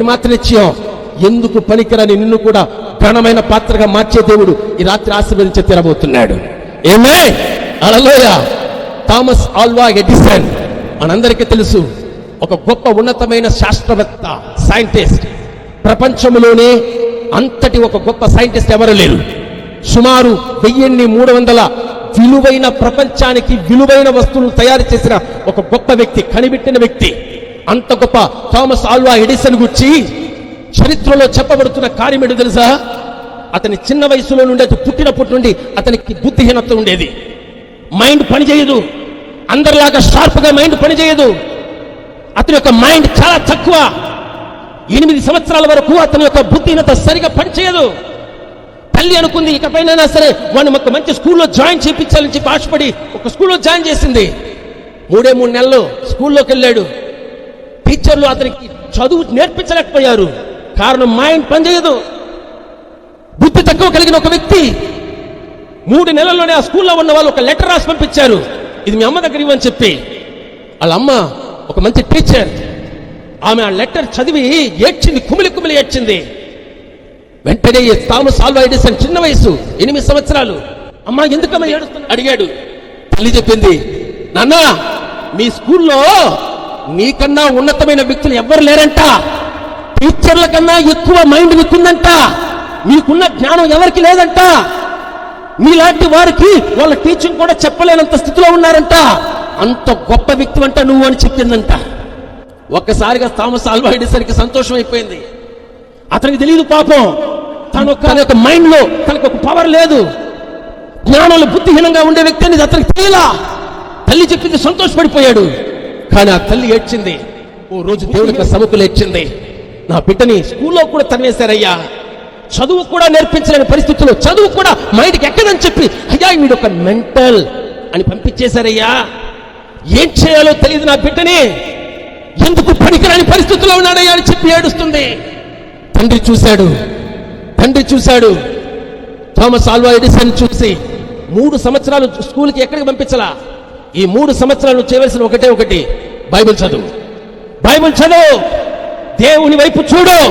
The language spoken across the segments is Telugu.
మాత్రం ఇచ్చాం ఎందుకు పనికిరాని నిన్ను కూడా ప్రణమైన పాత్రగా మార్చే దేవుడు ఈ రాత్రి ఆశీర్వదించే తెరబోతున్నాడు. ఏమే అలలోయ థామస్ ఆల్వా ఎడిసన్ మనందరికీ తెలుసు ఒక గొప్ప ఉన్నతమైన శాస్త్రవేత్త సైంటిస్ట్ ప్రపంచంలోనే అంతటి ఒక గొప్ప సైంటిస్ట్ ఎవరు లేరు. సుమారు వెయ్యిన్ని మూడు వందల విలువైన ప్రపంచానికి విలువైన వస్తువులు తయారు చేసిన ఒక గొప్ప వ్యక్తి కనిపెట్టిన వ్యక్తి. అంత గొప్ప థామస్ ఆల్వా ఎడిసన్ గుర్చి చరిత్రలో చెప్పబడుతున్న కార్యం ఏంటో తెలుసా? అతని చిన్న వయసులో నుండి అతను పుట్టినప్పటి నుండి అతనికి బుద్ధిహీనత ఉండేది. మైండ్ పనిచేయదు అందరిలాగా షార్ప్గా మైండ్ పనిచేయదు అతని యొక్క మైండ్ చాలా తక్కువ. ఎనిమిది సంవత్సరాల వరకు అతని యొక్క బుద్ధిహీనత సరిగా పనిచేయదు తల్లి అనుకుంది ఇకపైనా సరే వాడిని ఒక మంచి స్కూల్లో జాయిన్ చేయించాలని చెప్పి ఆశపడి ఒక స్కూల్లో జాయిన్ చేసింది. మూడే మూడు నెలలు స్కూల్లోకి వెళ్ళాడు. టీచర్లు అతనికి చదువు నేర్పించలేకపోయారు. కారణం మైండ్ పనిచేయదు. బుద్ధి తక్కువ కలిగిన ఒక వ్యక్తి మూడు నెలల్లోనే ఆ స్కూల్లో ఉన్న వాళ్ళు ఒక లెటర్ రాసి పంపించారు. ఇది మీ అమ్మ దగ్గర ఇవ్వని చెప్పి. వాళ్ళ అమ్మ ఒక మంచి టీచర్. ఆమె ఆ లెటర్ చదివి ఏడ్చింది కుమిలి కుమిలి ఏడ్చింది. వెంటనే తాము థామస్ ఆల్వా ఎడిసన్ చిన్న వయసు ఎనిమిది సంవత్సరాలు. అమ్మా ఎందుకమ్మా ఏడుస్తున్నా? అడిగాడు. తల్లి చెప్పింది నాన్న మీ స్కూల్లో నీకన్నా ఉన్నతమైన వ్యక్తులు ఎవ్వరు లేరంట. టీచర్ల కన్నా ఎక్కువ మైండ్ మీకుందంట మీకున్న జ్ఞానం ఎవరికి లేదంట. మీలాంటి వారికి వాళ్ళ టీచింగ్ కూడా చెప్పలేనంత స్థితిలో ఉన్నారంట. అంత గొప్ప వ్యక్తి అంట నువ్వు అని చెప్పిందంట. ఒక్కసారిగా థామస్ ఆల్వా ఎడిసన్కి సంతోషం అయిపోయింది. అతనికి తెలియదు పాపం. తను తన యొక్క మైండ్లో తనకు ఒక పవర్ లేదు. జ్ఞానంలో బుద్ధిహీనంగా ఉండే వ్యక్తి అనేది అతనికి తెలియలా. తల్లి చెప్పింది సంతోషపడిపోయాడు. కానీ ఆ తల్లి ఏడ్చింది. ఓ రోజు దేవుడికి సముకులు ఏడ్చింది. నా బిడ్డని స్కూల్లో కూడా తరివేశారయ్యా చదువు కూడా నేర్పించలేని పరిస్థితుల్లో చదువు కూడా మైండ్కి ఎక్కదని చెప్పి అయ్యా వీడు ఒక మెంటల్ అని పంపించేశారయ్యా. ఏం చేయాలో తెలియదు నా బిడ్డని. ఎందుకు పనికిరాని పరిస్థితుల్లో ఉన్నాడయ్యా అని చెప్పి ఏడుస్తుంది. తండ్రి చూశాడు. తండ్రి చూశాడు. థామస్ ఆల్వా ఎడిసన్ చూసి మూడు సంవత్సరాలు స్కూల్కి ఎక్కడికి పంపించలా? ఈ మూడు సంవత్సరాలు చేయవలసిన ఒకటే ఒకటి. బైబిల్ చదువు. బైబిల్ చదువు. దేవుని వైపు చూడు.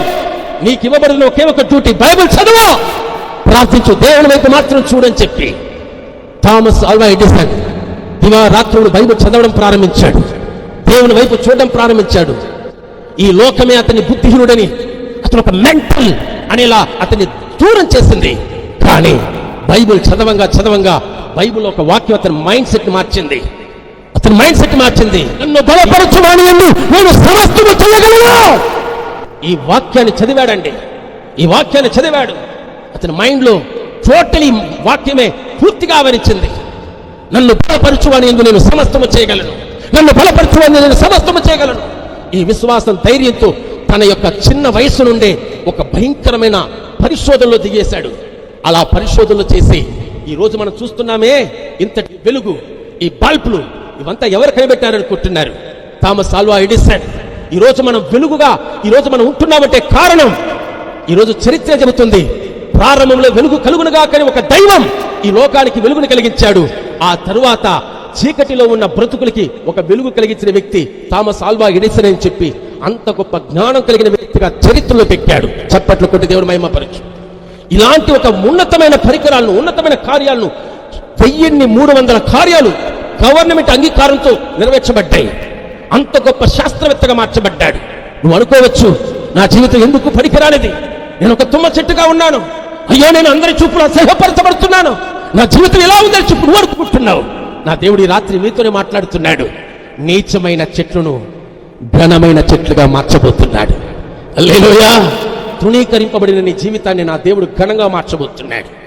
నీకు ఇవ్వబడిన ఒకే ఒక డ్యూటీ. బైబిల్ చదువు. ప్రార్థించు. దేవుని వైపు మాత్రం చూడని చెప్పి. థామస్ ఆల్వా ఎడిసన్ దివారాత్రుడు బైబిల్ చదవడం ప్రారంభించాడు. దేవుని వైపు చూడడం ప్రారంభించాడు. ఈ లోకమే అతని బుద్ధిహీనుడని అతను ఒక మెంటల్ అనేలా అతన్ని దూరం చేసింది. కానీ బైబిల్ చదవంగా చదవంగా బైబిల్ ఒక వాక్యం అతని మైండ్ సెట్ మార్చింది. అతని మైండ్ సెట్ మార్చింది. నన్ను బలపరచువాని ఎందు నేను సమస్తము చేయగలను. ఈ వాక్యాన్ని చదివాడండి. ఈ వాక్యాన్ని చదివాడు. అతని మైండ్లో టోటలీ వాక్యమే పూర్తిగా ఆవరించింది. నన్ను బలపరచువాని ఎందు నేను సమస్తము చేయగలను. నన్ను బలపరచువాని నేను సమస్తము చేయగలను. ఈ విశ్వాసం ధైర్యంతో తన యొక్క చిన్న వయసు నుండే ఒక భయంకరమైన పరిశోధనలో దిగేశాడు. అలా పరిశోధనలు చేసి ఈ రోజు మనం చూస్తున్నామే ఇంతటి వెలుగు ఈ బల్బులు ఇవంతా ఎవరు కనిపెట్టారనుకుంటున్నారు థామస్ ఆల్వా ఎడిసన్. ఈ రోజు మనం వెలుగుగా ఈ రోజు మనం ఉంటున్నామంటే కారణం ఈ రోజు చరిత్ర చెబుతుంది ప్రారంభంలో వెలుగు కలుగునుగా కానీ ఒక దైవం ఈ లోకానికి వెలుగును కలిగించాడు. ఆ తరువాత చీకటిలో ఉన్న బ్రతుకులకి ఒక వెలుగు కలిగించిన వ్యక్తి థామస్ ఆల్వా ఎడిసన్ అని చెప్పి అంత గొప్ప జ్ఞానం కలిగిన వ్యక్తిగా చరిత్రలో పెట్టాడు. చప్పట్లు కొట్టి దేవుడు మహిమపరచు. ఇలాంటి ఒక ఉన్నతమైన పరికరాలను ఉన్నతమైన కార్యాలను వెయ్యిన్ని మూడు వందల కార్యాలు గవర్నమెంట్ అంగీకారంతో నెరవేర్చబడ్డాయి. అంత గొప్ప శాస్త్రవేత్తగా మార్చబడ్డాడు. నువ్వు అనుకోవచ్చు నా జీవితం ఎందుకు పనికిరానిది? నేను ఒక తుమ్మ చెట్టుగా ఉన్నాను. అయ్యో నేను అందరి చూపులు అసహ్యపరచబడుతున్నాను. నా జీవితం ఎలా ఉందని చెప్పు నువ్వు అనుకుంటున్నావు నా దేవుడి రాత్రి మీతోనే మాట్లాడుతున్నాడు. నీచమైన చెట్లను ఘనమైన చెట్లుగా మార్చబోతున్నాడు. అల్లేలోయా తృణీకరింపబడిన నీ జీవితాన్ని నా దేవుడు ఘనంగా మార్చబోతున్నాడు.